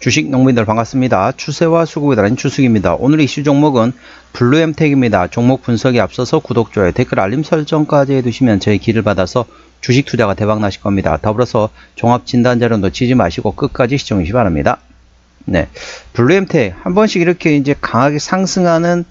주식 농민들 반갑습니다. 추세와 수급에 달인 추석입니다. 오늘 이슈 종목은 블루엠텍입니다. 종목 분석에 앞서서 구독, 좋아요, 댓글, 알림 설정까지 해두시면 저희 길을 받아서 주식 투자가 대박 나실 겁니다. 더불어서 종합 진단 자료 놓치지 마시고 끝까지 시청해 주시기 바랍니다. 네. 블루엠텍 한 번씩 이렇게 이제 강하게 상승하는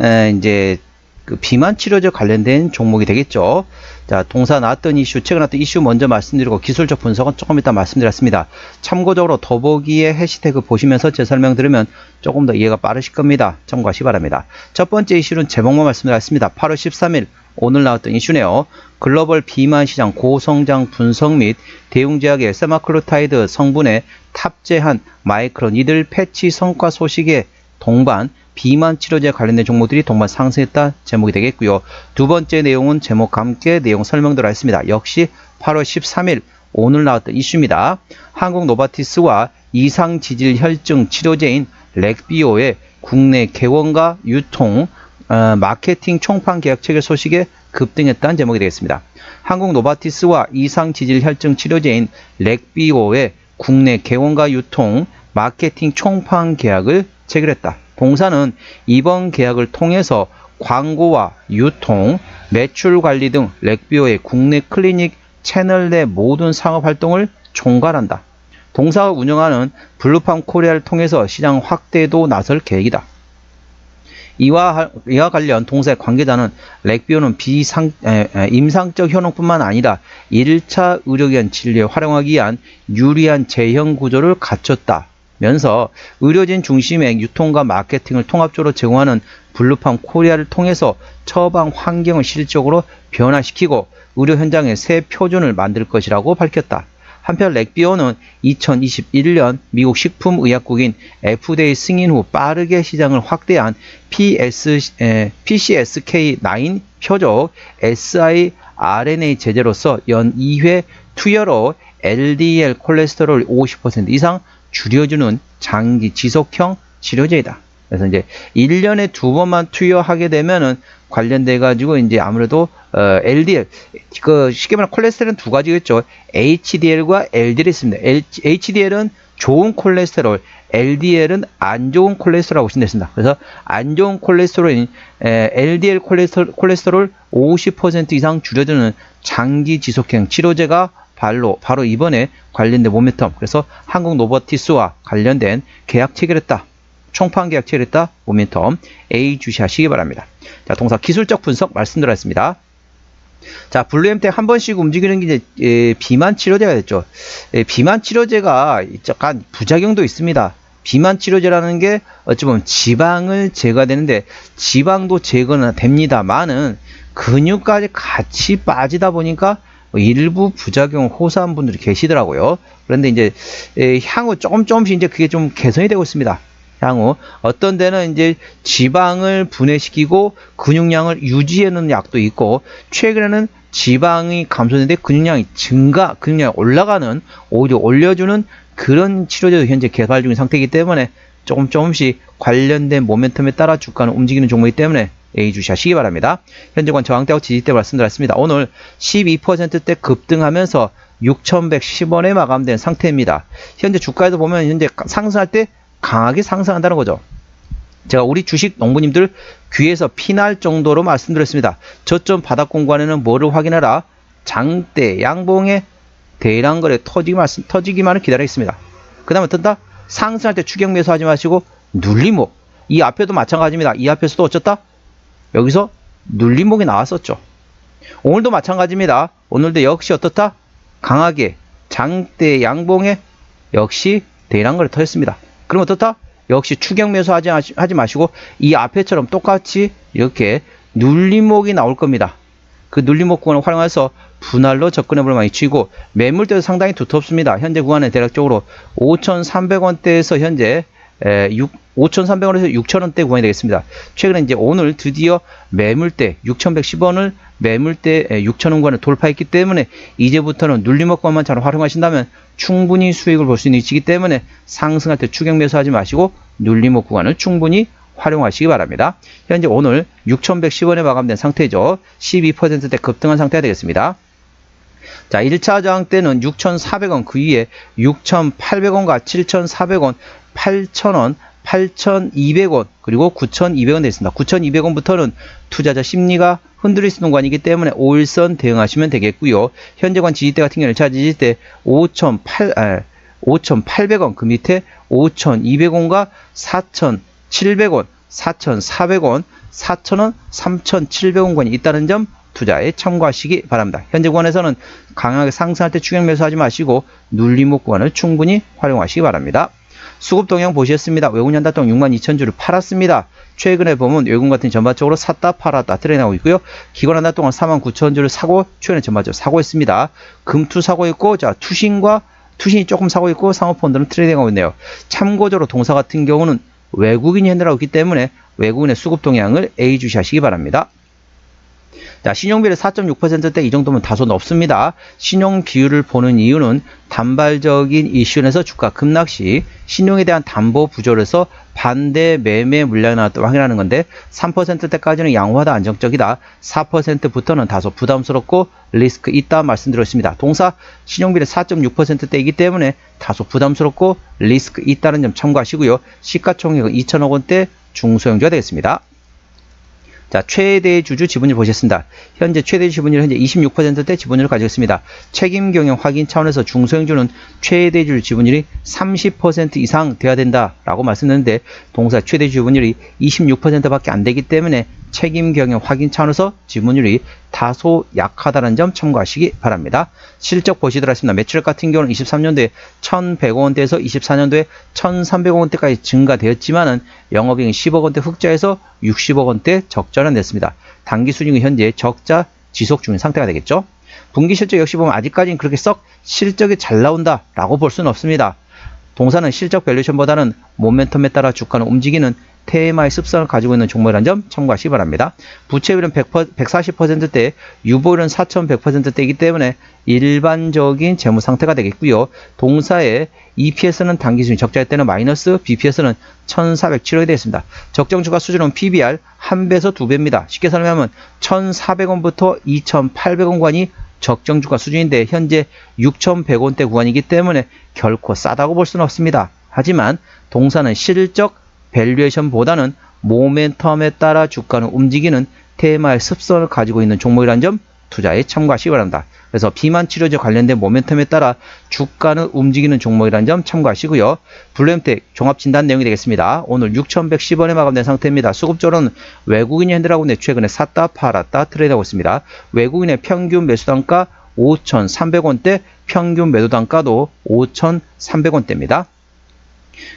에, 이제 그 비만 치료제 관련된 종목이 되겠죠. 자, 동사 나왔던 이슈, 최근 나왔던 이슈 먼저 말씀드리고 기술적 분석은 조금 이따 말씀드렸습니다. 참고적으로 더보기의 해시태그 보시면서 제 설명 들으면 조금 더 이해가 빠르실 겁니다. 참고하시기 바랍니다. 첫 번째 이슈는 제목만 말씀드렸습니다. 8월 13일 오늘 나왔던 이슈네요. 글로벌 비만 시장 고성장 분석 및 대웅제약의 세마클로타이드 성분에 탑재한 마이크론 이들 패치 성과 소식에 동반 비만 치료제 관련된 종목들이 동반 상승했다 제목이 되겠고요. 두 번째 내용은 제목과 함께 내용 설명드려 있습니다. 역시 8월 13일 오늘 나왔던 이슈입니다. 한국 노바티스와 이상 지질 혈증 치료제인 렉비오의 국내 개원과 유통 어, 마케팅 총판 계약 체결 소식에 급등했다는 제목이 되겠습니다. 한국 노바티스와 이상 지질 혈증 치료제인 렉비오의 국내 개원과 유통 마케팅 총판 계약을 체결했다. 동사는 이번 계약을 통해서 광고와 유통, 매출 관리 등 렉비오의 국내 클리닉 채널 내 모든 상업 활동을 총괄한다. 동사가 운영하는 블루팜 코리아를 통해서 시장 확대도 나설 계획이다. 이와, 이와 관련 동사의 관계자는 렉비오는 비상, 에, 에, 임상적 효능뿐만 아니라 1차 의료기관 진료에 활용하기 위한 유리한 제형 구조를 갖췄다. 면서 의료진 중심의 유통과 마케팅을 통합적으로 제공하는 블루팜 코리아를 통해서 처방 환경을 실질적으로 변화시키고 의료 현장의 새 표준을 만들 것이라고 밝혔다. 한편 렉비오는 2021년 미국 식품의약국인 FDA 승인 후 빠르게 시장을 확대한 PS, 에, PCSK9 표적 siRNA 제제로서 연 2회 투여로 LDL 콜레스테롤 50% 이상 줄여주는 장기 지속형 치료제이다. 그래서 이제 1년에 두 번만 투여하게 되면은 관련돼 가지고 이제 아무래도 어, LDL 그 쉽게 말하면 콜레스테롤은 두 가지겠죠. HDL과 LDL이 있습니다. HDL은 좋은 콜레스테롤, LDL은 안 좋은 콜레스테롤이라고 보시면 됩니다. 그래서 안 좋은 콜레스테롤인 에, LDL 콜레스테롤, 콜레스테롤 50% 이상 줄여주는 장기 지속형 치료제가 바로, 바로 이번에 관련된 모멘텀. 그래서 한국 노버티스와 관련된 계약 체결했다. 총판 계약 체결했다. 모멘텀. A 주시하시기 바랍니다. 자, 동사 기술적 분석 말씀드렸습니다. 자, 블루엠텍 한 번씩 움직이는 게 이제 에, 비만 치료제가 됐죠. 에, 비만 치료제가 약간 부작용도 있습니다. 비만 치료제라는 게 어찌 보면 지방을 제거되는데 지방도 제거는 됩니다만은 근육까지 같이 빠지다 보니까 뭐 일부 부작용 호소한 분들이 계시더라고요. 그런데 이제 향후 조금 조금씩 이제 그게 좀 개선이 되고 있습니다. 향후 어떤 데는 이제 지방을 분해시키고 근육량을 유지해 놓는 약도 있고 최근에는 지방이 감소되는데 근육량이 증가, 근육량이 올라가는 오히려 올려주는 그런 치료제도 현재 개발 중인 상태이기 때문에 조금 조금씩 관련된 모멘텀에 따라 주가는 움직이는 종목이기 때문에 주시하시기 바랍니다. 현재관 저항대하고 지지대 말씀드렸습니다. 오늘 12%대 급등하면서 6,110원에 마감된 상태입니다. 현재 주가에서 보면 현재 상승할 때 강하게 상승한다는 거죠. 제가 우리 주식 농부님들 귀에서 피날 정도로 말씀드렸습니다. 저점 바닥 공간에는 뭐를 확인하라? 장대 양봉의 대량 거래 터지기 말씀, 터지기만을 기다리겠습니다. 그 다음에 어떤다? 상승할 때 추격 매수하지 마시고 눌림목. 이 앞에도 마찬가지입니다. 이 앞에서도 어쩌다? 여기서 눌림목이 나왔었죠. 오늘도 마찬가지입니다. 오늘도 역시 어떻다? 강하게 장대 양봉에 역시 대량 거래 터졌습니다. 그럼 어떻다? 역시 추격 매수하지 하지 마시고 이 앞에처럼 똑같이 이렇게 눌림목이 나올 겁니다. 그 눌림목 구간을 활용해서 분할로 접근해 볼 만이 치고 매물대도 상당히 두텁습니다. 현재 구간은 대략적으로 5,300원대에서 현재 5,300원에서 6,000원대 구간이 되겠습니다. 최근에 이제 오늘 드디어 매물대 6,110원을 매물대 6,000원 구간을 돌파했기 때문에 이제부터는 눌림목권만 잘 활용하신다면 충분히 수익을 볼 수 있는 위치이기 때문에 상승할 때 추격 매수하지 마시고 눌림목 구간을 충분히 활용하시기 바랍니다. 현재 오늘 6,110원에 마감된 상태죠. 12%대 급등한 상태가 되겠습니다. 자, 1차 저항 때는 6,400원 그 위에 6,800원과 7,400원, 8,000원, 8,200원 그리고 9,200원 되어 있습니다. 9,200원부터는 투자자 심리가 흔들릴 수 있는 구간이기 때문에 5일선 대응하시면 되겠고요. 현재관 지지대 같은 경우는 1차 지지대 5,800, 아, 5,800원 그 밑에 5,200원과 4,700원, 4,400원, 4,000원, 3,700원권이 있다는 점 투자에 참고하시기 바랍니다. 현재 구간에서는 강하게 상승할 때 추격 매수하지 마시고 눌림목 구간을 충분히 활용하시기 바랍니다. 수급 동향 보셨습니다. 외국 연달 동안 6만 2천 주를 팔았습니다. 최근에 보면 외국 같은 전반적으로 샀다 팔았다 트레이드하고 있고요. 기관 한 달 동안 4만 9천 주를 사고 최근에 전반적으로 사고 있습니다. 금투 사고 있고 자 투신과 투신이 조금 사고 있고 상호펀드는 트레이딩하고 있네요. 참고적으로 동사 같은 경우는 외국인이 핸들하고 있기 때문에 외국인의 수급 동향을 A 주시하시기 바랍니다. 자, 신용비율 4.6%대 이 정도면 다소 높습니다. 신용 비율을 보는 이유는 단발적인 이슈에서 주가 급락 시 신용에 대한 담보 부조에서 반대 매매 물량이 나왔다 확인하는 건데 3%대까지는 양호하다 안정적이다. 4%부터는 다소 부담스럽고 리스크 있다 말씀드렸습니다. 동사 신용비율 4.6%대이기 때문에 다소 부담스럽고 리스크 있다는 점 참고하시고요. 시가총액은 2천억 원대 중소형주가 되겠습니다. 자, 최대 주주 지분율 보셨습니다. 현재 최대 지분율 현재 26%대 지분율을 가지고 있습니다. 책임 경영 확인 차원에서 중소형주는 최대 주주 지분율이 30% 이상 돼야 된다라고 말씀드렸는데 동사 최대 지분율이 26%밖에 안 되기 때문에 책임 경영 확인 차원에서 지분율이 다소 약하다는 점 참고하시기 바랍니다. 실적 보시도록 하겠습니다. 매출 같은 경우는 23년도에 1,100원대에서 24년도에 1,300원대까지 증가되었지만 은 영업이익은 10억 원대 흑자에서 60억 원대 적자는 냈습니다. 단기 순이익은 현재 적자 지속 중인 상태가 되겠죠. 분기 실적 역시 보면 아직까지는 그렇게 썩 실적이 잘 나온다라고 볼 수는 없습니다. 동사는 실적 밸류션보다는 모멘텀에 따라 주가는 움직이는 테마의 습성을 가지고 있는 종목이라는 점 참고하시기 바랍니다. 부채율은 100%, 140%대, 유보율은 4100%대이기 때문에 일반적인 재무 상태가 되겠고요. 동사의 EPS는 단기순위 적자일 때는 마이너스, BPS는 1407원이 되겠습니다. 적정 주가 수준은 PBR 1배에서 2배입니다. 쉽게 설명하면 1400원부터 2800원 관이 적정 주가 수준인데 현재 6,100원대 구간이기 때문에 결코 싸다고 볼 수는 없습니다. 하지만 동사는 실적 밸류에이션보다는 모멘텀에 따라 주가는 움직이는 테마의 습성을 가지고 있는 종목이라는 점 투자에 참고하시기 바랍니다. 그래서 비만 치료제 관련된 모멘텀에 따라 주가는 움직이는 종목이라는 점 참고하시고요. 블루엠텍 종합 진단 내용이 되겠습니다. 오늘 6,110원에 마감된 상태입니다. 수급적으로는 외국인이 핸들하고 있는데 최근에 샀다 팔았다 트레이드하고 있습니다. 외국인의 평균 매수 단가 5,300원대, 평균 매도 단가도 5,300원대입니다.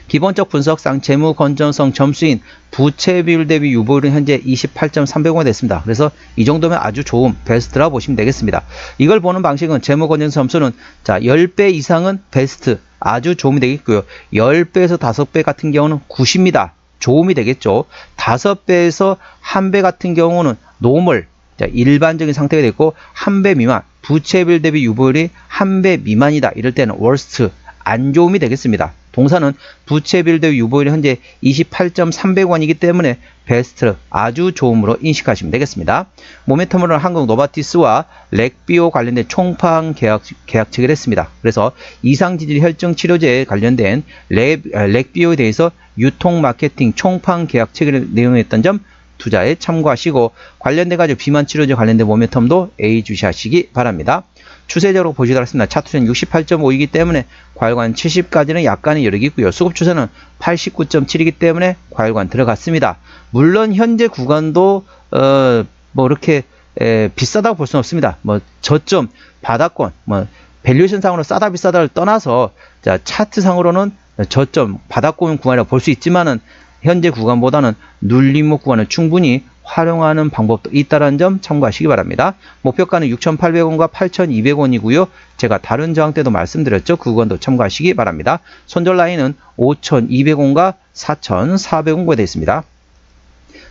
기본적 분석상 재무 건전성 점수인 부채 비율 대비 유보율은 현재 28.300원이 됐습니다. 그래서 이 정도면 아주 좋은 베스트라 보시면 되겠습니다. 이걸 보는 방식은 재무 건전성 점수는 자 10배 이상은 베스트 아주 좋음이 되겠고요. 10배에서 5배 같은 경우는 90입니다. 좋음이 되겠죠. 5배에서 1배 같은 경우는 노멀 자, 일반적인 상태가 됐고 1배 미만 부채 비율 대비 유보율이 1배 미만이다. 이럴 때는 월스트 안 좋음이 되겠습니다. 동사는 부채 빌드 유보율이 현재 28.300원이기 때문에 베스트 아주 좋음으로 인식하시면 되겠습니다. 모멘텀으로는 한국 노바티스와 렉비오 관련된 총판 계약, 계약 체결 했습니다. 그래서 이상 지질 혈증 치료제에 관련된 렉, 렉비오에 대해서 유통 마케팅 총판 계약 체결 내용이었던 점 투자에 참고하시고 관련돼 가지고 비만 치료제 관련된 모멘텀도 A 주시하시기 바랍니다. 추세적으로 보시도록 하겠습니다. 차트는 68.5이기 때문에 과열관 70까지는 약간의 여력이 있고요. 수급 추세는 89.7이기 때문에 과열관 들어갔습니다. 물론 현재 구간도 어, 뭐 이렇게 에, 비싸다고 볼 수는 없습니다. 뭐 저점 바닥권 뭐 밸류에이션 상으로 싸다 비싸다를 떠나서 자 차트 상으로는 저점 바닥권 구간이라고 볼 수 있지만은 현재 구간보다는 눌림목 구간을 충분히 활용하는 방법도 있다는 점 참고하시기 바랍니다. 목표가는 6,800원과 8,200원이고요. 제가 다른 저항 때도 말씀드렸죠. 그 구간도 참고하시기 바랍니다. 손절 라인은 5,200원과 4,400원과 되어 있습니다.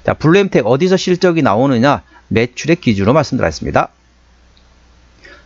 자, 블루엠텍 어디서 실적이 나오느냐? 매출의 기준으로 말씀드렸습니다.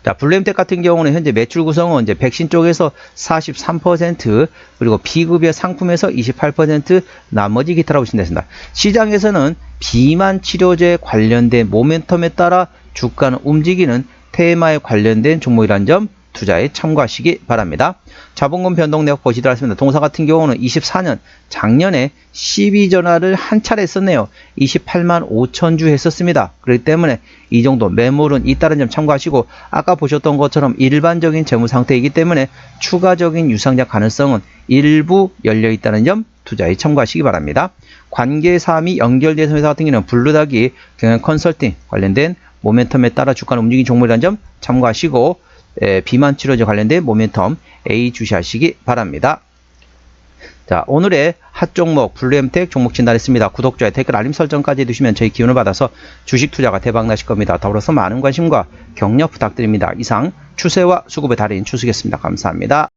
자, 블루엠텍 같은 경우는 현재 매출 구성은 이제 백신 쪽에서 43% 그리고 비급여 상품에서 28% 나머지 기타라고 보시면 되습니다. 시장에서는 비만 치료제 관련된 모멘텀에 따라 주가는 움직이는 테마에 관련된 종목이라는 점 투자에 참고하시기 바랍니다. 자본금 변동 내역 보시도록 하겠습니다. 동사 같은 경우는 24년 작년에 12전화를 한 차례 썼네요. 28만 5천 주 했었습니다. 그렇기 때문에 이 정도 매물은 있다는 점 참고하시고 아까 보셨던 것처럼 일반적인 재무 상태이기 때문에 추가적인 유상작 가능성은 일부 열려 있다는 점 투자에 참고하시기 바랍니다. 관계사 및 연결된 회사 같은 경우는 블루닥이 경영 컨설팅 관련된 모멘텀에 따라 주가는 움직인 종목이라는 점 참고하시고 에, 비만 치료제 관련된 모멘텀 A 주시하시기 바랍니다. 자, 오늘의 핫 종목 블루엠텍 종목 진단했습니다. 구독, 좋아요, 댓글, 알림 설정까지 해두시면 저희 기운을 받아서 주식 투자가 대박 나실 겁니다. 더불어서 많은 관심과 격려 부탁드립니다. 이상 추세와 수급의 달인 추수겠습니다. 감사합니다.